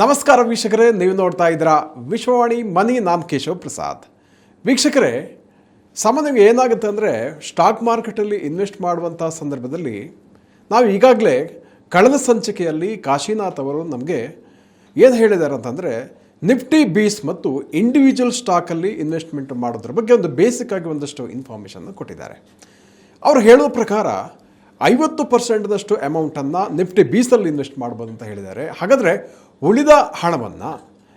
ನಮಸ್ಕಾರ ವೀಕ್ಷಕರೇ, ನೀವು ನೋಡ್ತಾ ಇದ್ದೀರಾ ವಿಶ್ವವಾಣಿ ಮನಿ ನಾನ್ ಕೇಶವ್ ಪ್ರಸಾದ್. ವೀಕ್ಷಕರೇ, ಸಾಮಾನ್ಯವಾಗಿ ಏನಾಗುತ್ತೆ ಅಂದರೆ ಸ್ಟಾಕ್ ಮಾರ್ಕೆಟಲ್ಲಿ ಇನ್ವೆಸ್ಟ್ ಮಾಡುವಂಥ ಸಂದರ್ಭದಲ್ಲಿ ನಾವು ಈಗಾಗಲೇ ಕಳೆದ ಸಂಚಿಕೆಯಲ್ಲಿ ಕಾಶಿನಾಥ್ ಅವರು ನಮಗೆ ಏನು ಹೇಳಿದ್ದಾರೆ ಅಂತಂದರೆ, ನಿಫ್ಟಿ, ಬೀಸ್ ಮತ್ತು ಇಂಡಿವಿಜುವಲ್ ಸ್ಟಾಕಲ್ಲಿ ಇನ್ವೆಸ್ಟ್ಮೆಂಟ್ ಮಾಡೋದ್ರ ಬಗ್ಗೆ ಒಂದು ಬೇಸಿಕ್ ಆಗಿ ಒಂದಷ್ಟು ಇನ್ಫಾರ್ಮೇಷನ್ನು ಕೊಟ್ಟಿದ್ದಾರೆ. ಅವರು ಹೇಳುವ ಪ್ರಕಾರ ಐವತ್ತು ಪರ್ಸೆಂಟ್ದಷ್ಟು ಅಮೌಂಟನ್ನು ನಿಫ್ಟಿ ಬೀಸಲ್ಲಿ ಇನ್ವೆಸ್ಟ್ ಮಾಡ್ಬೋದು ಅಂತ ಹೇಳಿದ್ದಾರೆ. ಹಾಗಾದರೆ ಉಳಿದ ಹಣವನ್ನು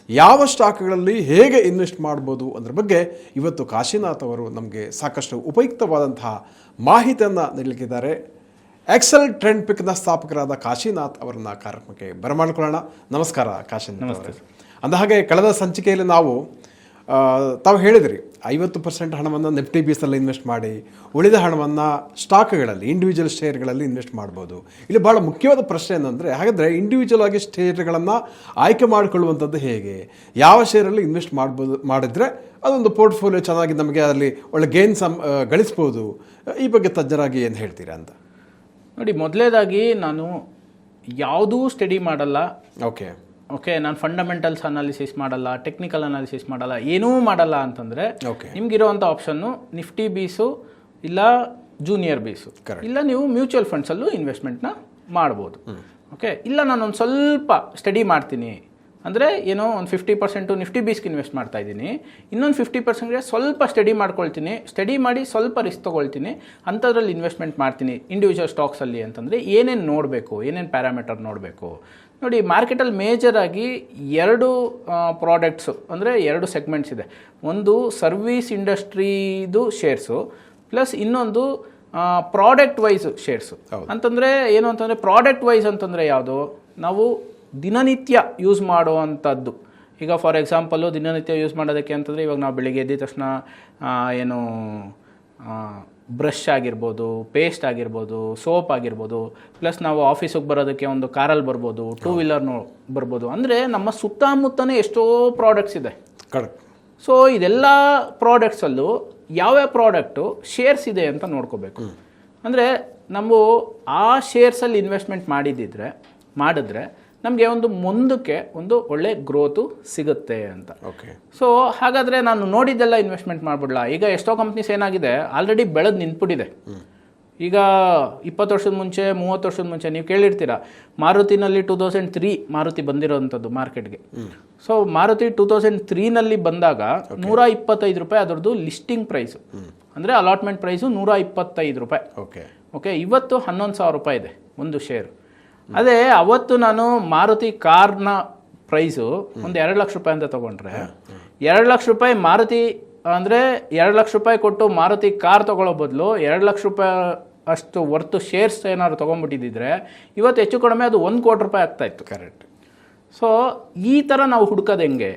ಯಾವ ಸ್ಟಾಕ್ಗಳಲ್ಲಿ ಹೇಗೆ ಇನ್ವೆಸ್ಟ್ ಮಾಡ್ಬೋದು ಅದ್ರ ಬಗ್ಗೆ ಇವತ್ತು ಕಾಶಿನಾಥ್ ಅವರು ನಮಗೆ ಸಾಕಷ್ಟು ಉಪಯುಕ್ತವಾದಂತಹ ಮಾಹಿತಿಯನ್ನು ನೀಡಲಿಕ್ಕಿದ್ದಾರೆ. ಎಕ್ಸೆಲ್ ಟ್ರೆಂಡ್ ಪಿಕ್ನ ಸ್ಥಾಪಕರಾದ ಕಾಶಿನಾಥ್ ಅವರನ್ನ ಕಾರ್ಯಕ್ರಮಕ್ಕೆ ಬರಮಾಡಿಕೊಳ್ಳೋಣ. ನಮಸ್ಕಾರ ಕಾಶಿನಾಥ್ ಅಂದ ಹಾಗೆ ಕಳೆದ ಸಂಚಿಕೆಯಲ್ಲಿ ನಾವು ತಾವು ಹೇಳಿದ್ರಿ ಐವತ್ತು ಪರ್ಸೆಂಟ್ ಹಣವನ್ನು ನಿಫ್ಟಿ ಬೀಸಲ್ಲಿ ಇನ್ವೆಸ್ಟ್ ಮಾಡಿ ಉಳಿದ ಹಣವನ್ನು ಸ್ಟಾಕ್ಗಳಲ್ಲಿ ಇಂಡಿವಿಜುವಲ್ ಶೇರ್ಗಳಲ್ಲಿ ಇನ್ವೆಸ್ಟ್ ಮಾಡ್ಬೋದು. ಇಲ್ಲಿ ಭಾಳ ಮುಖ್ಯವಾದ ಪ್ರಶ್ನೆ ಏನಂದರೆ ಹಾಗಾದರೆ ಇಂಡಿವಿಜುವಲ್ ಆಗಿ ಶೇರ್ಗಳನ್ನು ಆಯ್ಕೆ ಮಾಡಿಕೊಳ್ಳುವಂಥದ್ದು ಹೇಗೆ? ಯಾವ ಶೇರಲ್ಲಿ ಇನ್ವೆಸ್ಟ್ ಮಾಡ್ಬೋದು ಮಾಡಿದರೆ ಅದೊಂದು ಪೋರ್ಟ್ಫೋಲಿಯೋ ಚೆನ್ನಾಗಿ ನಮಗೆ ಅಲ್ಲಿ ಒಳ್ಳೆ ಗೇನ್ ಸಮ್ ಗಳಿಸ್ಬೋದು. ಈ ಬಗ್ಗೆ ತಜ್ಞರಾಗಿ ಏನು ಹೇಳ್ತೀರಾ ಅಂತ? ನೋಡಿ ಮೊದಲೇದಾಗಿ ನಾನು ಯಾವುದೂ ಸ್ಟಡಿ ಮಾಡಲ್ಲ. ಓಕೆ ಓಕೆ ನಾನು ಫಂಡಮೆಂಟಲ್ಸ್ ಅನಾಲಿಸಿಸ್ ಮಾಡಲ್ಲ ಟೆಕ್ನಿಕಲ್ ಅನಾಲಿಸಿಸ್ ಮಾಡಲ್ಲ ಏನೂ ಮಾಡಲ್ಲ ಅಂತಂದರೆ ಓಕೆ ನಿಮ್ಗಿರುವಂಥ ಆಪ್ಷನ್ನು ನಿಫ್ಟಿ ಬೀಸು ಇಲ್ಲ ಜೂನಿಯರ್ ಬೀಸು ಇಲ್ಲ ನೀವು ಮ್ಯೂಚುವಲ್ ಫಂಡ್ಸಲ್ಲೂ ಇನ್ವೆಸ್ಟ್ಮೆಂಟ್ನ ಮಾಡ್ಬೋದು. ಓಕೆ ಇಲ್ಲ ನಾನು ಒಂದು ಸ್ವಲ್ಪ ಸ್ಟಡಿ ಮಾಡ್ತೀನಿ. ಅಂದರೆ ಏನೋ ಒಂದು ಫಿಫ್ಟಿ ಪರ್ಸೆಂಟು ನಿಫ್ಟಿ ಬೀಸ್ಗೆ ಇನ್ವೆಸ್ಟ್ ಮಾಡ್ತಾ ಇದ್ದೀನಿ. ಇನ್ನೊಂದು ಫಿಫ್ಟಿ ಪರ್ಸೆಂಟ್ಗೆ ಸ್ವಲ್ಪ ಸ್ಟಡಿ ಮಾಡ್ಕೊಳ್ತೀನಿ. ಸ್ಟಡಿ ಮಾಡಿ ಸ್ವಲ್ಪ ರಿಸ್ಕ್ ತೊಗೊಳ್ತೀನಿ. ಅಂಥದ್ರಲ್ಲಿ ಇನ್ವೆಸ್ಟ್ಮೆಂಟ್ ಮಾಡ್ತೀನಿ. ಇಂಡಿವಿಜುವಲ್ ಸ್ಟಾಕ್ಸಲ್ಲಿ ಅಂತಂದರೆ ಏನೇನು ನೋಡಬೇಕು ಏನೇನು ಪ್ಯಾರಾಮೀಟರ್ ನೋಡಬೇಕು. ನೋಡಿ ಮಾರ್ಕೆಟಲ್ಲಿ ಮೇಜರಾಗಿ ಎರಡು ಪ್ರಾಡಕ್ಟ್ಸು ಅಂದರೆ ಎರಡು ಸೆಗ್ಮೆಂಟ್ಸ್ ಇದೆ. ಒಂದು ಸರ್ವಿಸ್ ಇಂಡಸ್ಟ್ರೀದು ಶೇರ್ಸು ಪ್ಲಸ್ ಇನ್ನೊಂದು ಪ್ರಾಡಕ್ಟ್ ವೈಸ್ ಶೇರ್ಸು ಅಂತಂದರೆ ಏನು ಅಂತಂದರೆ ಪ್ರಾಡಕ್ಟ್ ವೈಸ್ ಅಂತಂದರೆ ಯಾವುದು? ನಾವು ದಿನನಿತ್ಯ ಯೂಸ್ ಮಾಡುವಂಥದ್ದು. ಈಗ ಫಾರ್ ಎಕ್ಸಾಂಪಲ್ಲು ದಿನನಿತ್ಯ ಯೂಸ್ ಮಾಡೋದಕ್ಕೆ ಅಂತಂದರೆ ಇವಾಗ ನಾವು ಬೆಳಿಗ್ಗೆ ಎದ್ದ ತಕ್ಷಣ ಏನು ಬ್ರಷ್ ಆಗಿರ್ಬೋದು ಪೇಸ್ಟ್ ಆಗಿರ್ಬೋದು ಸೋಪ್ ಆಗಿರ್ಬೋದು ಪ್ಲಸ್ ನಾವು ಆಫೀಸಿಗೆ ಬರೋದಕ್ಕೆ ಒಂದು ಕಾರಲ್ಲಿ ಬರ್ಬೋದು ಟೂ ವೀಲರ್ನು ಬರ್ಬೋದು. ಅಂದರೆ ನಮ್ಮ ಸುತ್ತಮುತ್ತನೇ ಎಷ್ಟೋ ಪ್ರಾಡಕ್ಟ್ಸ್ ಇದೆ. ಕರೆಕ್ಟ್ ಸೊ ಇದೆಲ್ಲ ಪ್ರಾಡಕ್ಟ್ಸಲ್ಲೂ ಯಾವ್ಯಾವ ಪ್ರಾಡಕ್ಟು ಶೇರ್ಸ್ ಇದೆ ಅಂತ ನೋಡ್ಕೋಬೇಕು. ಅಂದರೆ ನಾವು ಆ ಶೇರ್ಸಲ್ಲಿ ಇನ್ವೆಸ್ಟ್ಮೆಂಟ್ ಮಾಡಿದ್ದಿದ್ರೆ ಮಾಡಿದ್ರೆ ನಮಗೆ ಒಂದು ಮುಂದಕ್ಕೆ ಒಂದು ಒಳ್ಳೆ ಗ್ರೋತು ಸಿಗುತ್ತೆ ಅಂತ. ಓಕೆ ಸೊ ಹಾಗಾದರೆ ನಾನು ನೋಡಿದ್ದೆಲ್ಲ ಇನ್ವೆಸ್ಟ್ಮೆಂಟ್ ಮಾಡ್ಬಿಡ್ಲಾ? ಈಗ ಎಷ್ಟೋ ಕಂಪ್ನೀಸ್ ಏನಾಗಿದೆ? ಆಲ್ರೆಡಿ ಬೆಳೆದು ನಿಂತ್ಬಿಟ್ಟಿದೆ. ಈಗ ಇಪ್ಪತ್ತು ವರ್ಷದ ಮುಂಚೆ ಮೂವತ್ತು ವರ್ಷದ ಮುಂಚೆ ನೀವು ಕೇಳಿರ್ತೀರ? ಮಾರುತಿನಲ್ಲಿ ಟೂ ತೌಸಂಡ್ ತ್ರೀ ಮಾರುತಿ ಬಂದಿರೋವಂಥದ್ದು ಮಾರ್ಕೆಟ್ಗೆ. ಸೊ ಮಾರುತಿ ಟೂ ತೌಸಂಡ್ ತ್ರೀನಲ್ಲಿ ಬಂದಾಗ ನೂರ ಇಪ್ಪತ್ತೈದು ರೂಪಾಯಿ ಅದರದ್ದು ಲಿಸ್ಟಿಂಗ್ ಪ್ರೈಸು ಅಂದರೆ ಅಲಾಟ್ಮೆಂಟ್ ಪ್ರೈಸು ನೂರ ಇಪ್ಪತ್ತೈದು ರೂಪಾಯಿ. ಓಕೆ ಓಕೆ ಇವತ್ತು ಹನ್ನೊಂದು ಸಾವಿರ ರೂಪಾಯಿ ಇದೆ ಒಂದು ಶೇರು ಅದೇ ಅವತ್ತು ನಾನು ಮಾರುತಿ ಕಾರ್ನ ಪ್ರೈಸು ಒಂದು ಎರಡು ಲಕ್ಷ ರೂಪಾಯಿ ಅಂತ ತಗೊಂಡ್ರೆ ಎರಡು ಲಕ್ಷ ರೂಪಾಯಿ ಮಾರುತಿ ಅಂದರೆ ಎರಡು ಲಕ್ಷ ರೂಪಾಯಿ ಕೊಟ್ಟು ಮಾರುತಿ ಕಾರ್ ತಗೊಳ್ಳೋ ಬದಲು ಎರಡು ಲಕ್ಷ ರೂಪಾಯಿ ಅಷ್ಟು ವರ್ತು ಶೇರ್ಸ್ ಏನಾದ್ರು ತೊಗೊಂಡ್ಬಿಟ್ಟಿದ್ದಿದ್ರೆ ಇವತ್ತು ಹೆಚ್ಚು ಕಡಿಮೆ ಅದು ಒಂದು ಕೋಟಿ ರೂಪಾಯಿ ಆಗ್ತಾ ಇತ್ತು. ಕರೆಕ್ಟ್ ಸೊ ಈ ಥರ ನಾವು ಹುಡ್ಕೋದು ಹೆಂಗೆ?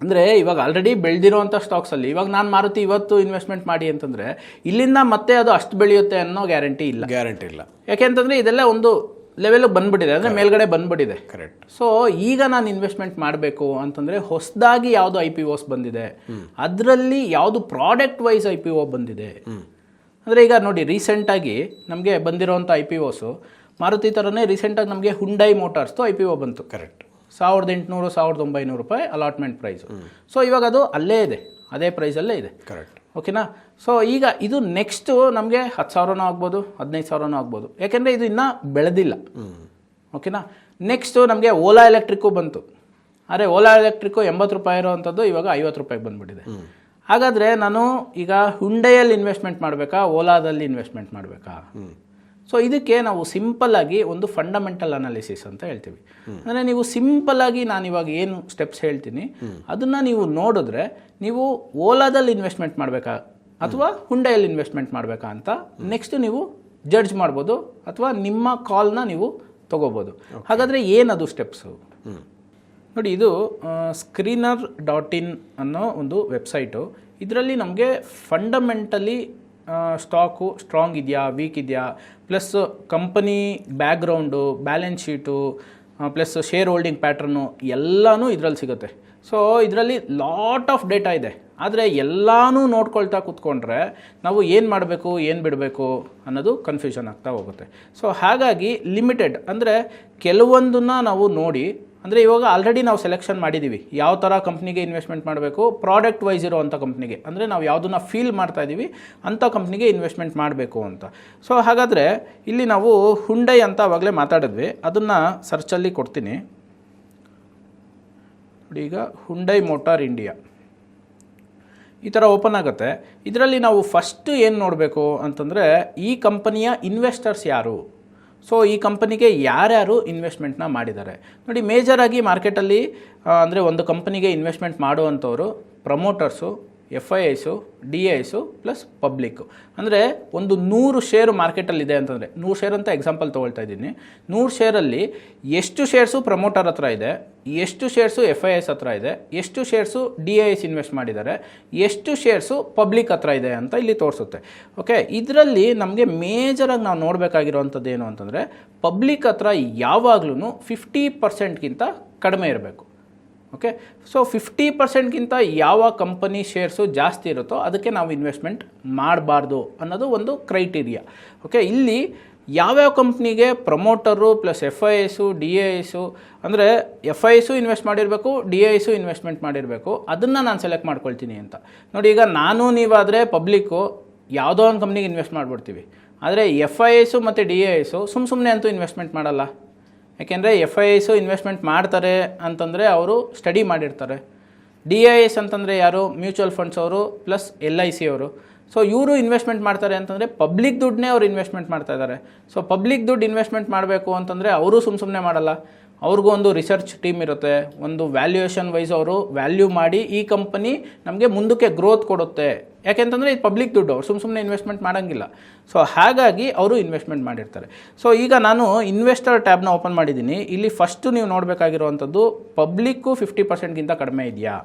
ಅಂದರೆ ಇವಾಗ ಆಲ್ರೆಡಿ ಬೆಳೆದಿರುವಂಥ ಸ್ಟಾಕ್ಸಲ್ಲಿ ಇವಾಗ ನಾನು ಮಾರುತಿ ಇವತ್ತು ಇನ್ವೆಸ್ಟ್ಮೆಂಟ್ ಮಾಡಿ ಅಂತಂದರೆ ಇಲ್ಲಿಂದ ಮತ್ತೆ ಅದು ಅಷ್ಟು ಬೆಳೆಯುತ್ತೆ ಅನ್ನೋ ಗ್ಯಾರಂಟಿ ಇಲ್ಲ. ಗ್ಯಾರಂಟಿ ಇಲ್ಲ. ಯಾಕೆಂತಂದರೆ ಇದೆಲ್ಲ ಒಂದು ಲೆವೆಲ್ ಬಂದ್ಬಿಟ್ಟಿದೆ ಅಂದರೆ ಮೇಲ್ಗಡೆ ಬಂದ್ಬಿಟ್ಟಿದೆ. ಕರೆಕ್ಟ್ ಸೊ ಈಗ ನಾನು ಇನ್ವೆಸ್ಟ್ಮೆಂಟ್ ಮಾಡಬೇಕು ಅಂತಂದರೆ ಹೊಸದಾಗಿ ಯಾವುದು ಐ ಪಿ ಓಸ್ ಬಂದಿದೆ. ಅದರಲ್ಲಿ ಯಾವುದು product wise I P O ಬಂದಿದೆ. ಅಂದರೆ ಈಗ ನೋಡಿ ರೀಸೆಂಟಾಗಿ ನಮಗೆ ಬಂದಿರೋವಂಥ ಐ ಪಿ ಓಸು ಮಾರುತಿ ಥರನೇ ರೀಸೆಂಟಾಗಿ ನಮಗೆ ಹುಂಡೈ ಮೋಟಾರ್ಸ್ದು ಐ ಪಿ ಒ ಬಂತು. ಕರೆಕ್ಟ್ ಸಾವಿರದ ಎಂಟುನೂರು ಸಾವಿರದ ಒಂಬೈನೂರು ರೂಪಾಯಿ ಅಲಾಟ್ಮೆಂಟ್ ಪ್ರೈಸು ಸೊ ಇವಾಗ ಅದು ಅಲ್ಲೇ ಇದೆ. ಅದೇ ಪ್ರೈಸಲ್ಲೇ ಇದೆ. ಕರೆಕ್ಟ್ ಓಕೆನಾ ಸೊ ಈಗ ಇದು ನೆಕ್ಸ್ಟು ನಮಗೆ ಹತ್ತು ಸಾವಿರನೂ ಆಗ್ಬೋದು ಹದಿನೈದು ಸಾವಿರನೂ ಆಗ್ಬೋದು. ಯಾಕೆಂದರೆ ಇದು ಇನ್ನೂ ಬೆಳೆದಿಲ್ಲ. ಓಕೆನಾ ನೆಕ್ಸ್ಟು ನಮಗೆ ಓಲಾ ಎಲೆಕ್ಟ್ರಿಕ್ಕು ಬಂತು. ಆದರೆ ಓಲಾ ಎಲೆಕ್ಟ್ರಿಕ್ಕು ಎಂಬತ್ತು ರೂಪಾಯಿ ಇರೋವಂಥದ್ದು ಇವಾಗ ಐವತ್ತು ರೂಪಾಯಿಗೆ ಬಂದುಬಿಟ್ಟಿದೆ. ಹಾಗಾದರೆ ನಾನು ಈಗ ಹುಂಡೆಯಲ್ಲಿ ಇನ್ವೆಸ್ಟ್ಮೆಂಟ್ ಮಾಡಬೇಕಾ ಓಲಾದಲ್ಲಿ ಇನ್ವೆಸ್ಟ್ಮೆಂಟ್ ಮಾಡಬೇಕಾ? ಸೊ ಇದಕ್ಕೆ ನಾವು ಸಿಂಪಲ್ ಆಗಿ ಒಂದು ಫಂಡಮೆಂಟಲ್ ಅನಾಲಿಸಿಸ್ ಅಂತ ಹೇಳ್ತೀವಿ. ಅಂದರೆ ನೀವು ಸಿಂಪಲ್ ಆಗಿ ನಾನು ಇವಾಗ ಏನು ಸ್ಟೆಪ್ಸ್ ಹೇಳ್ತೀನಿ ಅದನ್ನು ನೀವು ನೋಡಿದ್ರೆ ನೀವು ಓಲಾದಲ್ಲಿ ಇನ್ವೆಸ್ಟ್ಮೆಂಟ್ ಮಾಡಬೇಕಾ ಅಥವಾ ಹುಂಡೆಯಲ್ಲಿ ಇನ್ವೆಸ್ಟ್ಮೆಂಟ್ ಮಾಡಬೇಕಾ ಅಂತ ನೆಕ್ಸ್ಟ್ ನೀವು ಜಡ್ಜ್ ಮಾಡ್ಬೋದು ಅಥವಾ ನಿಮ್ಮ ಕಾಲ್ನ ನೀವು ತಗೋಬೋದು. ಹಾಗಾದರೆ ಏನದು ಸ್ಟೆಪ್ಸು ನೋಡಿ ಇದು ಸ್ಕ್ರೀನರ್ ಡಾಟ್ ಇನ್ ಅನ್ನೋ ಒಂದು ವೆಬ್ಸೈಟು ಇದರಲ್ಲಿ ನಮಗೆ ಫಂಡಮೆಂಟಲಿ ಸ್ಟಾಕು ಸ್ಟ್ರಾಂಗ್ ಇದೆಯಾ, ವೀಕ್ ಇದೆಯಾ? Plus company background balance sheet plus share holding pattern ಎಲ್ಲನೂ ಇದರಲ್ಲಿ ಸಿಗುತ್ತೆ. ಸೊ, ಇದರಲ್ಲಿ ಲಾಟ್ ಆಫ್ ಡೇಟಾ ಇದೆ. ಆದರೆ ಎಲ್ಲನೂ ನೋಡ್ಕೊಳ್ತಾ ಕೂತ್ಕೊಂಡ್ರೆ ನಾವು ಏನು ಮಾಡಬೇಕು, ಏನು ಬಿಡಬೇಕು ಅನ್ನೋದು ಕನ್ಫ್ಯೂಷನ್ ಆಗ್ತಾ ಹೋಗುತ್ತೆ. ಸೊ, ಹಾಗಾಗಿ ಲಿಮಿಟೆಡ್ ಅಂದರೆ ಕೆಲವೊಂದನ್ನು ನಾವು ನೋಡಿ ಅಂದರೆ ಇವಾಗ ಆಲ್ರೆಡಿ ನಾವು ಸೆಲೆಕ್ಷನ್ ಮಾಡಿದ್ದೀವಿ ಯಾವ ಥರ ಕಂಪ್ನಿಗೆ ಇನ್ವೆಸ್ಟ್ಮೆಂಟ್ ಮಾಡಬೇಕು ಪ್ರಾಡಕ್ಟ್ ವೈಸ್ ಇರೋವಂಥ ಕಂಪ್ನಿಗೆ ಅಂದರೆ ನಾವು ಯಾವುದನ್ನ ಫೀಲ್ ಮಾಡ್ತಾ ಇದ್ದೀವಿ ಅಂಥ ಕಂಪ್ನಿಗೆ ಇನ್ವೆಸ್ಟ್ಮೆಂಟ್ ಮಾಡಬೇಕು ಅಂತ. ಸೊ ಹಾಗಾದರೆ ಇಲ್ಲಿ ನಾವು ಹುಂಡೈ ಅಂತ ಆವಾಗಲೇ ಮಾತಾಡಿದ್ವಿ. ಅದನ್ನು ಸರ್ಚಲ್ಲಿ ಕೊಡ್ತೀನಿ. ಈಗ ಹುಂಡೈ ಮೋಟಾರ್ ಇಂಡಿಯಾ ಈ ಥರ ಓಪನ್ ಆಗುತ್ತೆ. ಇದರಲ್ಲಿ ನಾವು ಫಸ್ಟ್ ಏನು ನೋಡಬೇಕು ಅಂತಂದರೆ ಈ ಕಂಪನಿಯ ಇನ್ವೆಸ್ಟರ್ಸ್ ಯಾರು? ಸೊ ಈ ಕಂಪನಿಗೆ ಯಾರ್ಯಾರು ಇನ್ವೆಸ್ಟ್ಮೆಂಟ್ನ ಮಾಡಿದ್ದಾರೆ? ನೋಡಿ ಮೇಜರಾಗಿ ಮಾರ್ಕೆಟಲ್ಲಿ ಅಂದರೆ ಒಂದು ಕಂಪನಿಗೆ investment ಮಾಡುವಂಥವರು promoters F I I's, D I's plus public ಅಂದರೆ ಒಂದು ನೂರು ಶೇರು ಮಾರ್ಕೆಟಲ್ಲಿದೆ ಅಂತಂದರೆ, ನೂರು ಶೇರ್ ಅಂತ ಎಕ್ಸಾಂಪಲ್ ತೊಗೊಳ್ತಾ ಇದ್ದೀನಿ. ನೂರು ಶೇರಲ್ಲಿ ಎಷ್ಟು ಶೇರ್ಸು ಪ್ರಮೋಟರ್ ಹತ್ರ ಇದೆ, ಎಷ್ಟು ಶೇರ್ಸು ಎಫ್ ಐ ಎಸ್ ಹತ್ರ ಇದೆ, ಎಷ್ಟು shares D I S invest ಮಾಡಿದ್ದಾರೆ, ಎಷ್ಟು ಶೇರ್ಸು ಪಬ್ಲಿಕ್ ಹತ್ರ ಇದೆ ಅಂತ ಇಲ್ಲಿ ತೋರಿಸುತ್ತೆ. ಓಕೆ ಇದರಲ್ಲಿ ನಮಗೆ ಮೇಜರಾಗಿ ನಾವು ನೋಡಬೇಕಾಗಿರುವಂಥದ್ದು ಏನು ಅಂತಂದರೆ ಪಬ್ಲಿಕ್ ಹತ್ರ ಯಾವಾಗಲೂ ಫಿಫ್ಟಿ ಪರ್ಸೆಂಟ್ಗಿಂತ ಕಡಿಮೆ ಇರಬೇಕು. ಓಕೆ ಸೊ ಫಿಫ್ಟಿ ಪರ್ಸೆಂಟ್ಗಿಂತ ಯಾವ ಕಂಪನಿ ಶೇರ್ಸು ಜಾಸ್ತಿ ಇರುತ್ತೋ ಅದಕ್ಕೆ ನಾವು ಇನ್ವೆಸ್ಟ್ಮೆಂಟ್ ಮಾಡಬಾರ್ದು ಅನ್ನೋದು ಒಂದು ಕ್ರೈಟೀರಿಯಾ ಓಕೆ ಇಲ್ಲಿ ಯಾವ್ಯಾವ ಕಂಪ್ನಿಗೆ promoter plus F I S D A S ಅಂದರೆ ಎಫ್ ಐ ಎಸು ಇನ್ವೆಸ್ಟ್ ಮಾಡಿರಬೇಕು ಡಿ ಎ ಎಸು ಇನ್ವೆಸ್ಟ್ಮೆಂಟ್ ಮಾಡಿರಬೇಕು, ಅದನ್ನು ನಾನು ಸೆಲೆಕ್ಟ್ ಮಾಡ್ಕೊಳ್ತೀನಿ ಅಂತ. ನೋಡಿ, ಈಗ ನಾನು, ನೀವಾದರೆ ಪಬ್ಲಿಕ್ಕು ಯಾವುದೋ ಒಂದು ಕಂಪ್ನಿಗೆ ಇನ್ವೆಸ್ಟ್ ಮಾಡಿಬಿಡ್ತೀವಿ. ಆದರೆ ಎಫ್ ಐ ಎಸು ಮತ್ತು ಡಿ ಎ ಎಸು ಸುಮ್ಮ ಸುಮ್ಮನೆ ಅಂತೂ ಇನ್ವೆಸ್ಟ್ಮೆಂಟ್ ಮಾಡಲ್ಲ. ಯಾಕೆಂದರೆ ಎಫ್ ಐ ಎಸು ಇನ್ವೆಸ್ಟ್ಮೆಂಟ್ ಮಾಡ್ತಾರೆ ಅಂತಂದರೆ ಅವರು ಸ್ಟಡಿ ಮಾಡಿರ್ತಾರೆ. ಡಿ ಐ ಎಸ್ ಅಂತಂದರೆ ಯಾರು? ಮ್ಯೂಚುವಲ್ ಫಂಡ್ಸ್ ಅವರು ಪ್ಲಸ್ ಎಲ್ ಐ ಸಿ ಅವರು. ಸೊ ಇವರು ಇನ್ವೆಸ್ಟ್ಮೆಂಟ್ ಮಾಡ್ತಾರೆ ಅಂತಂದರೆ ಪಬ್ಲಿಕ್ ದುಡ್ಡನ್ನೇ ಅವ್ರು ಇನ್ವೆಸ್ಟ್ಮೆಂಟ್ ಮಾಡ್ತಾ ಇದ್ದಾರೆ ಸೊ ಪಬ್ಲಿಕ್ ದುಡ್ಡು ಇನ್ವೆಸ್ಟ್ಮೆಂಟ್ ಮಾಡಬೇಕು ಅಂತಂದರೆ ಅವರು ಸುಮ್ಮ ಸುಮ್ಮನೆ ಮಾಡಲ್ಲ. ಅವ್ರಿಗೂ ಒಂದು ರಿಸರ್ಚ್ ಟೀಮ್ ಇರುತ್ತೆ. ಒಂದು ವ್ಯಾಲ್ಯೂಯೇಷನ್ ವೈಸ್ ಅವರು ವ್ಯಾಲ್ಯೂ ಮಾಡಿ ಈ ಕಂಪನಿ ನಮಗೆ ಮುಂದಕ್ಕೆ ಗ್ರೋತ್ ಕೊಡುತ್ತೆ. ಯಾಕೆಂತಂದರೆ ಇದು ಪಬ್ಲಿಕ್ ದುಡ್ಡು, ಅವ್ರು ಸುಮ್ಮ ಸುಮ್ಮನೆ ಇನ್ವೆಸ್ಟ್ಮೆಂಟ್ ಮಾಡೋಂಗಿಲ್ಲ. ಸೊ ಹಾಗಾಗಿ ಅವರು ಇನ್ವೆಸ್ಟ್ಮೆಂಟ್ ಮಾಡಿರ್ತಾರೆ. ಸೊ ಈಗ ನಾನು ಇನ್ವೆಸ್ಟರ್ ಟ್ಯಾಬ್ನ ಓಪನ್ ಮಾಡಿದ್ದೀನಿ. ಇಲ್ಲಿ ಫಸ್ಟು ನೀವು ನೋಡಬೇಕಾಗಿರುವಂಥದ್ದು ಪಬ್ಲಿಕ್ಕು ಫಿಫ್ಟಿ ಪರ್ಸೆಂಟ್ಗಿಂತ ಕಡಿಮೆ ಇದೆಯಾ?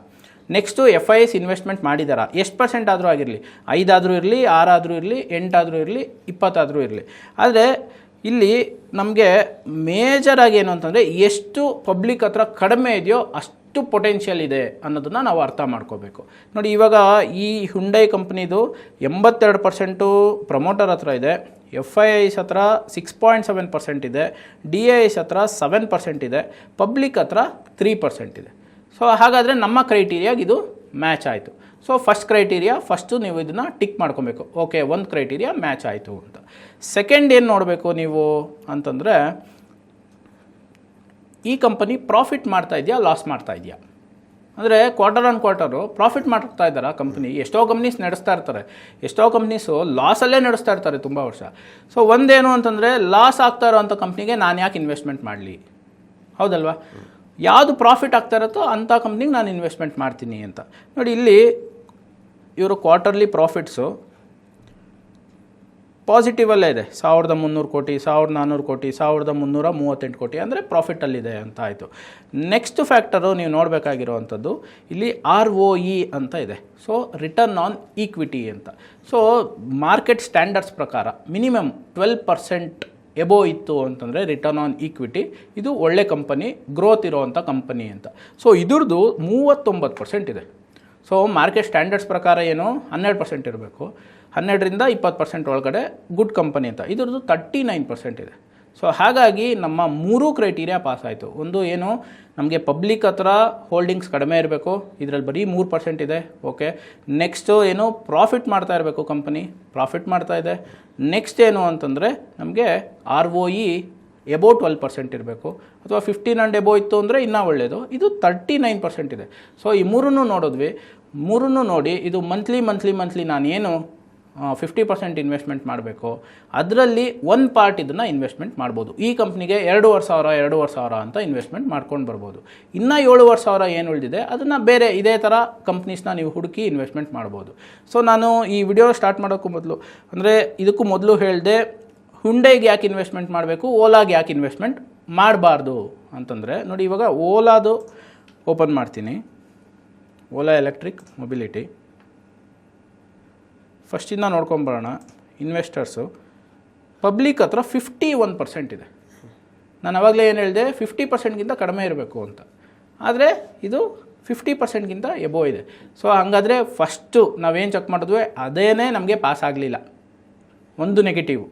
Next F I S investment ಮಾಡಿದಾರ? ಎಷ್ಟು ಪರ್ಸೆಂಟ್ ಆದರೂ ಆಗಿರಲಿ. ಐದಾದರೂ ಇರಲಿ, ಆರಾದರೂ ಇರಲಿ, ಎಂಟಾದರೂ ಇರಲಿ, ಇಪ್ಪತ್ತಾದರೂ ಇರಲಿ. ಆದರೆ ಇಲ್ಲಿ ನಮಗೆ ಮೇಜರಾಗಿ ಏನು ಅಂತಂದರೆ ಎಷ್ಟು ಪಬ್ಲಿಕ್ ಹತ್ರ ಕಡಿಮೆ ಇದೆಯೋ ಅಷ್ಟು ಪೊಟೆನ್ಷಿಯಲ್ ಇದೆ ಅನ್ನೋದನ್ನು ನಾವು ಅರ್ಥ ಮಾಡ್ಕೋಬೇಕು. ನೋಡಿ, ಇವಾಗ ಈ ಹುಂಡೈ ಕಂಪ್ನಿದು ಎಂಬತ್ತೆರಡು ಪರ್ಸೆಂಟು ಪ್ರಮೋಟರ್ ಹತ್ರ ಇದೆ ಎಫ್ ಐ ಐಸ್ ಹತ್ರ ಸಿಕ್ಸ್ ಪಾಯಿಂಟ್ ಸೆವೆನ್ ಪರ್ಸೆಂಟ್ ಇದೆ ಡಿ ಐ ಎಸ್ ಹತ್ರ ಸೆವೆನ್ ಪರ್ಸೆಂಟ್ ಇದೆ ಪಬ್ಲಿಕ್ ಹತ್ರ ತ್ರೀ ಪರ್ಸೆಂಟ್ ಇದೆ. ಸೊ ಹಾಗಾದರೆ ನಮ್ಮ ಕ್ರೈಟೀರಿಯಾಗಿ ಇದು ಮ್ಯಾಚ್ ಆಯಿತು. ಸೊ ಫಸ್ಟ್ ಕ್ರೈಟೀರಿಯಾ ಫಸ್ಟು ನೀವು ಇದನ್ನು ಟಿಕ್ ಮಾಡ್ಕೊಬೇಕು. ಓಕೆ ಒಂದು ಕ್ರೈಟೀರಿಯಾ ಮ್ಯಾಚ್ ಆಯಿತು ಅಂತ. ಸೆಕೆಂಡ್ ಏನು ನೋಡಬೇಕು ನೀವು ಅಂತಂದರೆ, ಈ ಕಂಪನಿ ಪ್ರಾಫಿಟ್ ಮಾಡ್ತಾ ಇದೆಯಾ ಲಾಸ್ ಮಾಡ್ತಾ ಇದೆಯಾ? ಅಂದರೆ ಕ್ವಾರ್ಟರ್ ಆನ್ ಕ್ವಾರ್ಟರು ಪ್ರಾಫಿಟ್ ಮಾಡ್ತಾ ಇದ್ದಾರೆ ಕಂಪ್ನಿ ಎಷ್ಟೋ ಕಂಪ್ನೀಸ್ ನಡೆಸ್ತಾ ಇರ್ತಾರೆ. ಎಷ್ಟೋ ಕಂಪ್ನೀಸು ಲಾಸಲ್ಲೇ ನಡೆಸ್ತಾ ಇರ್ತಾರೆ ತುಂಬ ವರ್ಷ. ಸೊ ಒಂದೇನು ಅಂತಂದರೆ ಲಾಸ್ ಆಗ್ತಾ ಇರೋವಂಥ ಕಂಪ್ನಿಗೆ ನಾನು ಯಾಕೆ ಇನ್ವೆಸ್ಟ್ಮೆಂಟ್ ಮಾಡಲಿ? ಹೌದಲ್ವಾ? ಯಾವುದು ಪ್ರಾಫಿಟ್ ಆಗ್ತಾ ಇರುತ್ತೋ ಅಂಥ ಕಂಪ್ನಿಗೆ ನಾನು ಇನ್ವೆಸ್ಟ್ಮೆಂಟ್ ಮಾಡ್ತೀನಿ ಅಂತ. ನೋಡಿ, ಇಲ್ಲಿ ಇವರು ಕ್ವಾರ್ಟರ್ಲಿ ಪ್ರಾಫಿಟ್ಸು ಪಾಸಿಟಿವಲ್ಲೇ ಇದೆ. ಸಾವಿರದ ಮುನ್ನೂರು ಕೋಟಿ, ಸಾವಿರದ ನಾನ್ನೂರು ಕೋಟಿ, ಸಾವಿರದ ಮುನ್ನೂರ ಮೂವತ್ತೆಂಟು ಕೋಟಿ ಅಂದರೆ ಪ್ರಾಫಿಟಲ್ಲಿದೆ ಅಂತ ಆಯಿತು. ನೆಕ್ಸ್ಟ್ ಫ್ಯಾಕ್ಟರು ನೀವು ನೋಡಬೇಕಾಗಿರುವಂಥದ್ದು ಇಲ್ಲಿ ಆರ್ ಒ ಇ ಅಂತ ಇದೆ. ಸೊ ರಿಟರ್ನ್ ಆನ್ ಈಕ್ವಿಟಿ ಅಂತ. ಸೊ ಮಾರ್ಕೆಟ್ ಸ್ಟ್ಯಾಂಡರ್ಡ್ಸ್ ಪ್ರಕಾರ ಮಿನಿಮಮ್ ಟ್ವೆಲ್ ಪರ್ಸೆಂಟ್ ಎಬೋ ಇತ್ತು ಅಂತಂದರೆ ರಿಟರ್ನ್ ಆನ್ ಈಕ್ವಿಟಿ ಇದು ಒಳ್ಳೆ ಕಂಪನಿ ಗ್ರೋತ್ ಇರೋವಂಥ ಕಂಪನಿ ಅಂತ. ಸೊ ಇದ್ರದ್ದು ಮೂವತ್ತೊಂಬತ್ತು ಪರ್ಸೆಂಟ್ ಇದೆ. ಸೊ ಮಾರ್ಕೆಟ್ ಸ್ಟ್ಯಾಂಡರ್ಡ್ಸ್ ಪ್ರಕಾರ ಏನು? ಹನ್ನೆರಡು ಪರ್ಸೆಂಟ್ ಇರಬೇಕು. ಹನ್ನೆರಡರಿಂದ ಇಪ್ಪತ್ತು ಪರ್ಸೆಂಟ್ ಒಳಗಡೆ ಗುಡ್ ಕಂಪನಿ ಅಂತ. ಇದ್ರದ್ದು ತರ್ಟಿ ನೈನ್ ಪರ್ಸೆಂಟ್ ಇದೆ. ಸೊ ಹಾಗಾಗಿ ನಮ್ಮ ಮೂರೂ ಕ್ರೈಟೀರಿಯಾ ಪಾಸ್ ಆಯಿತು. ಒಂದು ಏನು? ನಮಗೆ ಪಬ್ಲಿಕ್ ಹತ್ರ ಹೋಲ್ಡಿಂಗ್ಸ್ ಕಡಿಮೆ ಇರಬೇಕು. ಇದರಲ್ಲಿ ಬರೀ ಮೂರು ಪರ್ಸೆಂಟ್ ಇದೆ. ಓಕೆ ನೆಕ್ಸ್ಟು ಏನು? ಪ್ರಾಫಿಟ್ ಮಾಡ್ತಾ ಇರಬೇಕು ಕಂಪನಿ ಪ್ರಾಫಿಟ್ ಮಾಡ್ತಾ ಇದೆ. ನೆಕ್ಸ್ಟ್ ಏನು ಅಂತಂದರೆ ನಮಗೆ R O E above twelve percent ಇರಬೇಕು. ಅಥವಾ ಫಿಫ್ಟೀನ್ ಆ್ಯಂಡ್ ಎಬೋ ಇತ್ತು ಅಂದರೆ ಇನ್ನೂ ಒಳ್ಳೆಯದು ಇದು ತರ್ಟಿ ನೈನ್ ಪರ್ಸೆಂಟ್ ಇದೆ. ಸೊ ಈ ಮೂರನ್ನು ನೋಡಿದ್ವಿ. ಮೂರನ್ನು ನೋಡಿ, ಇದು ಮಂತ್ಲಿ ಮಂತ್ಲಿ ಮಂತ್ಲಿ ನಾನು ಏನು ಫಿಫ್ಟಿ ಪರ್ಸೆಂಟ್ ಇನ್ವೆಸ್ಟ್ಮೆಂಟ್ ಮಾಡಬೇಕು. ಅದರಲ್ಲಿ ಒಂದು ಪಾರ್ಟ್ ಇದನ್ನು ಇನ್ವೆಸ್ಟ್ಮೆಂಟ್ ಮಾಡ್ಬೋದು. ಈ ಕಂಪ್ನಿಗೆ ಎರಡೂವರೆ ಸಾವಿರ ಎರಡೂವರೆ ಸಾವಿರ ಅಂತ ಇನ್ವೆಸ್ಟ್ಮೆಂಟ್ ಮಾಡ್ಕೊಂಡು ಬರ್ಬೋದು. ಇನ್ನೂ ಏಳುವರೆ ಸಾವಿರ ಏನು ಉಳಿದಿದೆ, ಅದನ್ನು ಬೇರೆ ಇದೇ ಥರ ಕಂಪ್ನೀಸ್ನ ನೀವು ಹುಡುಕಿ ಇನ್ವೆಸ್ಟ್ಮೆಂಟ್ ಮಾಡ್ಬೋದು. ಸೊ ನಾನು ಈ ವಿಡಿಯೋ ಸ್ಟಾರ್ಟ್ ಮಾಡೋಕ್ಕೂ ಮೊದಲು, ಅಂದರೆ ಇದಕ್ಕೂ ಮೊದಲು ಹೇಳಿದೆ ಹುಂಡೈಗೆ ಯಾಕೆ ಇನ್ವೆಸ್ಟ್ಮೆಂಟ್ ಮಾಡಬೇಕು ಓಲಾಗೆ ಯಾಕೆ ಇನ್ವೆಸ್ಟ್ಮೆಂಟ್ ಮಾಡಬಾರ್ದು ಅಂತಂದರೆ, ನೋಡಿ ಇವಾಗ ಓಲಾದು ಓಪನ್ ಮಾಡ್ತೀನಿ. Ola Electric Mobility. ಫಸ್ಟಿಂದ ನೋಡ್ಕೊಂಬರೋಣ ಇನ್ವೆಸ್ಟರ್ಸು ಪಬ್ಲಿಕ್ ಹತ್ರ ಫಿಫ್ಟಿ ಒನ್ ಪರ್ಸೆಂಟ್ ಇದೆ. ನಾನು ಅವಾಗಲೇ ಏನು ಹೇಳಿದೆ ಫಿಫ್ಟಿ ಪರ್ಸೆಂಟ್ಗಿಂತ ಕಡಿಮೆ ಇರಬೇಕು ಅಂತ. ಆದರೆ ಇದು ಫಿಫ್ಟಿ ಪರ್ಸೆಂಟ್ಗಿಂತ ಎಬೋ ಇದೆ. ಸೊ ಹಂಗಾದರೆ ಫಸ್ಟು ನಾವೇನು ಚೆಕ್ ಮಾಡಿದ್ವಿ, ಅದೇನೇ ನಮಗೆ ಪಾಸ್ ಆಗಲಿಲ್ಲ. ಒಂದು ನೆಗೆಟಿವ್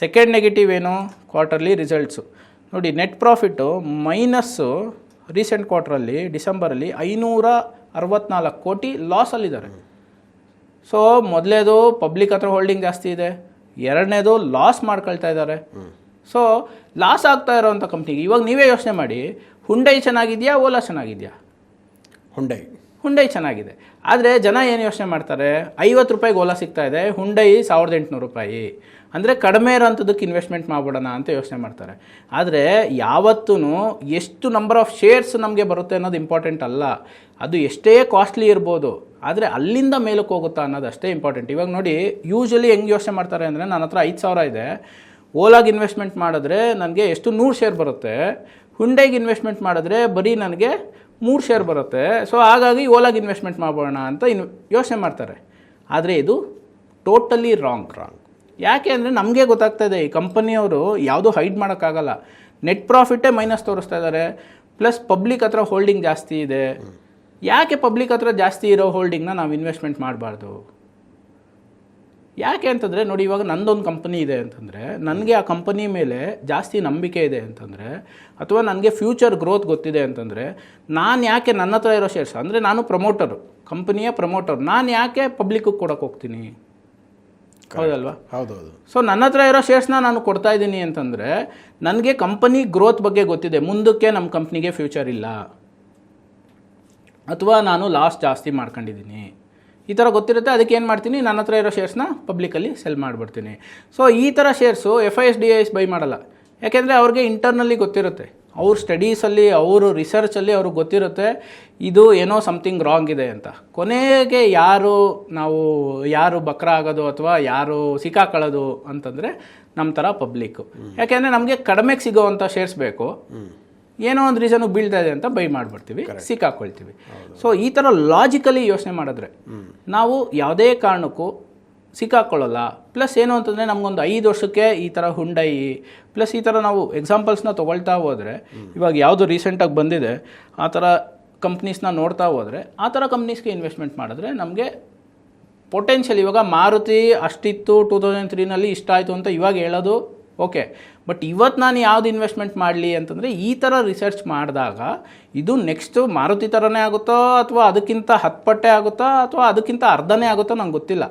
ಸೆಕೆಂಡ್ ನೆಗೆಟಿವ್ ಏನು? ಕ್ವಾರ್ಟರ್ಲಿ ರಿಸಲ್ಟ್ಸು ನೋಡಿ ನೆಟ್ ಪ್ರಾಫಿಟ್ಟು ಮೈನಸ್ಸು ರೀಸೆಂಟ್ ಕ್ವಾರ್ಟ್ರಲ್ಲಿ ಡಿಸೆಂಬರಲ್ಲಿ ಐನೂರ ಅರವತ್ನಾಲ್ಕು ಕೋಟಿ ಲಾಸಲ್ಲಿದ್ದಾರೆ ಸೊ ಮೊದಲೇದು ಪಬ್ಲಿಕ್ ಹತ್ರ ಹೋಲ್ಡಿಂಗ್ ಜಾಸ್ತಿ ಇದೆ ಎರಡನೇದು ಲಾಸ್ ಮಾಡ್ಕೊಳ್ತಾ ಇದ್ದಾರೆ. ಸೊ ಲಾಸ್ ಆಗ್ತಾ ಇರೋವಂಥ ಕಂಪ್ನಿಗೆ ಇವಾಗ ನೀವೇ ಯೋಚನೆ ಮಾಡಿ ಹುಂಡೈ ಚೆನ್ನಾಗಿದೆಯಾ ಓಲಾ ಚೆನ್ನಾಗಿದೆಯಾ? ಹುಂಡೈ ಹುಂಡೈ ಚೆನ್ನಾಗಿದೆ. ಆದರೆ ಜನ ಏನು ಯೋಚನೆ ಮಾಡ್ತಾರೆ ಐವತ್ತು ರೂಪಾಯಿಗೆ ಓಲಾ ಸಿಗ್ತಾ ಇದೆ ಹುಂಡೈ ಸಾವಿರದ ಎಂಟುನೂರು ರೂಪಾಯಿ. ಅಂದರೆ ಕಡಿಮೆ ಇರೋಂಥದ್ದಕ್ಕೆ ಇನ್ವೆಸ್ಟ್ಮೆಂಟ್ ಮಾಡ್ಬಿಡೋಣ ಅಂತ ಯೋಚನೆ ಮಾಡ್ತಾರೆ. ಆದರೆ ಯಾವತ್ತೂ ಎಷ್ಟು ನಂಬರ್ ಆಫ್ ಶೇರ್ಸ್ ನಮಗೆ ಬರುತ್ತೆ ಅನ್ನೋದು ಇಂಪಾರ್ಟೆಂಟ್ ಅಲ್ಲ. ಅದು ಎಷ್ಟೇ ಕಾಸ್ಟ್ಲಿ ಇರ್ಬೋದು, ಆದರೆ ಅಲ್ಲಿಂದ ಮೇಲಕ್ಕೆ ಹೋಗುತ್ತಾ ಅನ್ನೋದು ಅಷ್ಟೇ ಇಂಪಾರ್ಟೆಂಟ್ ಇವಾಗ ನೋಡಿ ಯೂಶಲಿ ಹೆಂಗೆ ಯೋಚನೆ ಮಾಡ್ತಾರೆ ಅಂದರೆ ನನ್ನ ಹತ್ರ ಐದು ಸಾವಿರ ಇದೆ, ಓಲಾಗಿ ಇನ್ವೆಸ್ಟ್ಮೆಂಟ್ ಮಾಡಿದ್ರೆ ನನಗೆ ಎಷ್ಟು ನೂರು ಶೇರ್ ಬರುತ್ತೆ ಹುಂಡೆಗೆ ಇನ್ವೆಸ್ಟ್ಮೆಂಟ್ ಮಾಡಿದ್ರೆ ಬರೀ ನನಗೆ ಮೂರು ಶೇರ್ ಬರುತ್ತೆ. ಸೊ ಹಾಗಾಗಿ ಓಲಾಗಿ ಇನ್ವೆಸ್ಟ್ಮೆಂಟ್ ಮಾಡ್ಬೋಣ ಅಂತ ಇನ್ ಯೋಚನೆ ಮಾಡ್ತಾರೆ. ಆದರೆ ಇದು ಟೋಟಲಿ ರಾಂಗ್ ರಾಂಗ್ ಯಾಕೆ ಅಂದರೆ ನಮಗೆ ಗೊತ್ತಾಗ್ತಾ ಇದೆ, ಈ ಕಂಪನಿಯವರು ಯಾವುದೂ ಹೈಡ್ ಮಾಡೋಕ್ಕಾಗಲ್ಲ. ನೆಟ್ ಪ್ರಾಫಿಟ್ಟೇ ಮೈನಸ್ ತೋರಿಸ್ತಾ ಇದ್ದಾರೆ ಪ್ಲಸ್ ಪಬ್ಲಿಕ್ ಹತ್ರ ಹೋಲ್ಡಿಂಗ್ ಜಾಸ್ತಿ ಇದೆ. ಯಾಕೆ ಪಬ್ಲಿಕ್ ಹತ್ರ ಜಾಸ್ತಿ ಇರೋ ಹೋಲ್ಡಿಂಗ್ನ ನಾವು ಇನ್ವೆಸ್ಟ್ಮೆಂಟ್ ಮಾಡಬಾರ್ದು? ಯಾಕೆ ಅಂತಂದರೆ, ನೋಡಿ ಇವಾಗ ನಂದೊಂದು ಕಂಪನಿ ಇದೆ ಅಂತಂದರೆ, ನನಗೆ ಆ ಕಂಪನಿ ಮೇಲೆ ಜಾಸ್ತಿ ನಂಬಿಕೆ ಇದೆ ಅಂತಂದರೆ, ಅಥವಾ ನನಗೆ ಫ್ಯೂಚರ್ ಗ್ರೋತ್ ಗೊತ್ತಿದೆ ಅಂತಂದರೆ, ನಾನು ಯಾಕೆ ನನ್ನ ಹತ್ರ ಇರೋ ಶೇರ್ಸ್ ಅಂದರೆ ನಾನು ಪ್ರಮೋಟರು ಕಂಪನಿಯ ಪ್ರಮೋಟರ್ ನಾನು ಯಾಕೆ ಪಬ್ಲಿಕ್ಕಿಗೆ ಕೊಡೋಕೆ ಹೋಗ್ತೀನಿ? ಹೌದಲ್ವಾ? ಹೌದೌದು. ಸೊ ನನ್ನ ಹತ್ರ ಇರೋ ಶೇರ್ಸ್ನ ನಾನು ಕೊಡ್ತಾ ಇದ್ದೀನಿ ಅಂತಂದರೆ ನನಗೆ ಕಂಪನಿ ಗ್ರೋತ್ ಬಗ್ಗೆ ಗೊತ್ತಿದೆ. ಮುಂದಕ್ಕೆ ನಮ್ಮ ಕಂಪ್ನಿಗೆ ಫ್ಯೂಚರ್ ಇಲ್ಲ. ಅಥವಾ ನಾನು ಲಾಸ್ ಜಾಸ್ತಿ ಮಾಡ್ಕೊಂಡಿದ್ದೀನಿ. ಈ ಥರ ಗೊತ್ತಿರುತ್ತೆ. ಅದಕ್ಕೆ ಏನು ಮಾಡ್ತೀನಿ? ನನ್ನ ಹತ್ರ ಇರೋ ಶೇರ್ಸ್ನ ಪಬ್ಲಿಕಲ್ಲಿ ಸೆಲ್ ಮಾಡಿಬಿಡ್ತೀನಿ. ಸೊ ಈ ಥರ shares F I S D S buy ಮಾಡಲ್ಲ. ಯಾಕೆಂದರೆ ಅವ್ರಿಗೆ ಇಂಟರ್ನಲ್ಲಿ ಗೊತ್ತಿರುತ್ತೆ. ಅವ್ರ ಸ್ಟಡೀಸಲ್ಲಿ ಅವರು ರಿಸರ್ಚಲ್ಲಿ ಅವ್ರಿಗೆ ಗೊತ್ತಿರುತ್ತೆ ಇದು ಏನೋ ಸಮಥಿಂಗ್ ರಾಂಗ್ ಇದೆ ಅಂತ. ಕೊನೆಗೆ ಯಾರು ನಾವು ಯಾರು ಬಕ್ರ ಆಗೋದು ಅಥವಾ ಯಾರು ಸಿಕ್ಕಾಕೊಳ್ಳೋದು ಅಂತಂದರೆ ನಮ್ಮ ಥರ ಪಬ್ಲಿಕ್ಕು ಯಾಕೆಂದರೆ ನಮಗೆ ಕಡಿಮೆಗೆ ಸಿಗೋವಂಥ ಶೇರ್ಸ್ ಬೇಕು. ಏನೋ ಒಂದು ರೀಸನ್ಗೆ ಬೀಳ್ತಾ ಇದೆ ಅಂತ ಬೈ ಮಾಡಿಬಿಡ್ತೀವಿ ಸಿಕ್ಕಾಕೊಳ್ತೀವಿ. ಸೊ ಈ ಥರ ಲಾಜಿಕಲಿ ಯೋಚನೆ ಮಾಡಿದ್ರೆ ನಾವು ಯಾವುದೇ ಕಾರಣಕ್ಕೂ ಸಿಕ್ಕಾಕೊಳ್ಳಲ್ಲ. ಪ್ಲಸ್ ಏನು ಅಂತಂದರೆ ನಮಗೊಂದು ಐದು ವರ್ಷಕ್ಕೆ ಈ ಥರ ಹುಂಡೈ ಪ್ಲಸ್ ಈ ಥರ ನಾವು ಎಕ್ಸಾಂಪಲ್ಸ್ನ ತೊಗೊಳ್ತಾ ಹೋದರೆ, ಇವಾಗ ಯಾವುದು ರೀಸೆಂಟಾಗಿ ಬಂದಿದೆ, ಆ ಥರ ಕಂಪ್ನೀಸ್ನ ನೋಡ್ತಾ ಹೋದರೆ, ಆ ಥರ ಕಂಪ್ನೀಸ್ಗೆ ಇನ್ವೆಸ್ಟ್ಮೆಂಟ್ ಮಾಡಿದ್ರೆ ನಮಗೆ ಪೊಟೆನ್ಷಿಯಲ್ ಇವಾಗ ಮಾರುತಿ ಅಷ್ಟಿತ್ತು ಟೂ ತೌಸಂಡ್ ತ್ರೀನಲ್ಲಿ ಇಷ್ಟ ಆಯಿತು ಅಂತ ಇವಾಗ ಹೇಳೋದು ಓಕೆ ಬಟ್ ಇವತ್ತು ನಾನು ಯಾವ್ದು ಇನ್ವೆಸ್ಟ್ಮೆಂಟ್ ಮಾಡಲಿ ಅಂತಂದರೆ ಈ ಥರ ರಿಸರ್ಚ್ ಮಾಡಿದಾಗ ಇದು ನೆಕ್ಸ್ಟು ಮಾರುತಿ ಥರನೇ ಆಗುತ್ತೋ ಅಥವಾ ಅದಕ್ಕಿಂತ ಹತ್ತು ಪಟ್ಟೆ ಆಗುತ್ತೋ ಅಥವಾ ಅದಕ್ಕಿಂತ ಅರ್ಧನೇ ಆಗುತ್ತೋ ನಂಗೆ ಗೊತ್ತಿಲ್ಲ.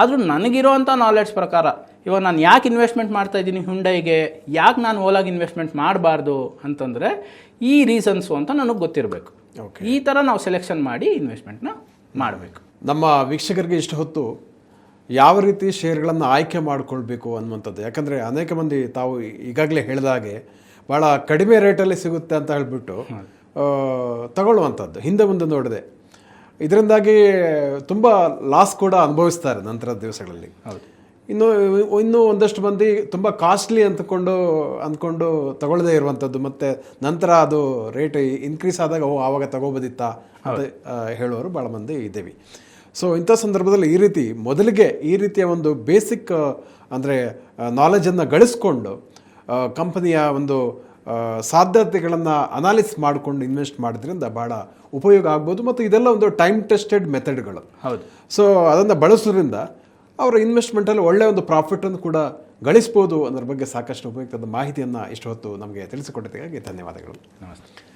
ಆದರೂ ನನಗಿರೋವಂಥ ನಾಲೆಡ್ಜ್ ಪ್ರಕಾರ ಇವಾಗ ನಾನು ಯಾಕೆ ಇನ್ವೆಸ್ಟ್ಮೆಂಟ್ ಮಾಡ್ತಾ ಇದ್ದೀನಿ ಹುಂಡೈಗೆ ಯಾಕೆ ನಾನು ಓಲಾಗಿ ಇನ್ವೆಸ್ಟ್ಮೆಂಟ್ ಮಾಡಬಾರ್ದು ಅಂತಂದರೆ ಈ ರೀಸನ್ಸು ಅಂತ ನನಗೆ ಗೊತ್ತಿರಬೇಕು. ಓಕೆ ಈ ಥರ ನಾವು ಸೆಲೆಕ್ಷನ್ ಮಾಡಿ ಇನ್ವೆಸ್ಟ್ಮೆಂಟ್ನ ಮಾಡಬೇಕು. ನಮ್ಮ ವೀಕ್ಷಕರಿಗೆ ಇಷ್ಟು ಹೊತ್ತು ಯಾವ ರೀತಿ ಶೇರ್ಗಳನ್ನು ಆಯ್ಕೆ ಮಾಡಿಕೊಳ್ಬೇಕು ಅನ್ನುವಂಥದ್ದು. ಯಾಕಂದರೆ ಅನೇಕ ಮಂದಿ ತಾವು ಈಗಾಗಲೇ ಹೇಳಿದ ಹಾಗೆ ಭಾಳ ಕಡಿಮೆ ರೇಟಲ್ಲಿ ಸಿಗುತ್ತೆ ಅಂತ ಹೇಳಿಬಿಟ್ಟು ತಗೊಳ್ಳುವಂಥದ್ದು. ಹಿಂದೆ ಮುಂದೆ ನೋಡಿದೆ. ಇದರಿಂದಾಗಿ ತುಂಬ ಲಾಸ್ ಕೂಡ ಅನುಭವಿಸ್ತಾರೆ ನಂತರದ ದಿವಸಗಳಲ್ಲಿ. ಇನ್ನು ಇನ್ನೂ ಒಂದಷ್ಟು ಮಂದಿ ತುಂಬ ಕಾಸ್ಟ್ಲಿ ಅಂದ್ಕೊಂಡು ಅಂದ್ಕೊಂಡು ತಗೊಳ್ಳದೇ ಇರುವಂಥದ್ದು. ಮತ್ತು ನಂತರ ಅದು ರೇಟ್ ಇನ್ಕ್ರೀಸ್ ಆದಾಗ ಓ ಆವಾಗ ತಗೋಬೋದಿತ್ತಾ ಅಂತ ಹೇಳೋರು ಭಾಳ ಮಂದಿ ಇದ್ದೇವೆ. ಸೊ ಇಂಥ ಸಂದರ್ಭದಲ್ಲಿ ಈ ರೀತಿ ಮೊದಲಿಗೆ ಈ ರೀತಿಯ ಒಂದು ಬೇಸಿಕ್ ಅಂದರೆ ನಾಲೆಜನ್ನು ಗಳಿಸ್ಕೊಂಡು ಕಂಪನಿಯ ಒಂದು ಸಾಧ್ಯತೆಗಳನ್ನು ಅನಾಲಿಸ್ ಮಾಡಿಕೊಂಡು ಇನ್ವೆಸ್ಟ್ ಮಾಡೋದ್ರಿಂದ ಭಾಳ ಉಪಯೋಗ ಆಗ್ಬೋದು ಮತ್ತು ಇದೆಲ್ಲ ಒಂದು ಟೈಮ್ ಟೆಸ್ಟೆಡ್ ಮೆಥಡ್ಗಳು ಹೌದು. ಸೊ ಅದನ್ನು ಬಳಸೋದ್ರಿಂದ ಅವರ ಇನ್ವೆಸ್ಟ್ಮೆಂಟಲ್ಲಿ ಒಳ್ಳೆಯ ಒಂದು ಪ್ರಾಫಿಟನ್ನು ಕೂಡ ಗಳಿಸ್ಬೋದು ಅನ್ನೋದ್ರ ಬಗ್ಗೆ ಸಾಕಷ್ಟು ಉಪಯುಕ್ತದ ಮಾಹಿತಿಯನ್ನು ಇಷ್ಟು ಹೊತ್ತು ನಮಗೆ ತಿಳಿಸಿಕೊಟ್ಟಿದ್ದಕ್ಕಾಗಿ ಧನ್ಯವಾದಗಳು. ನಮಸ್ತೆ.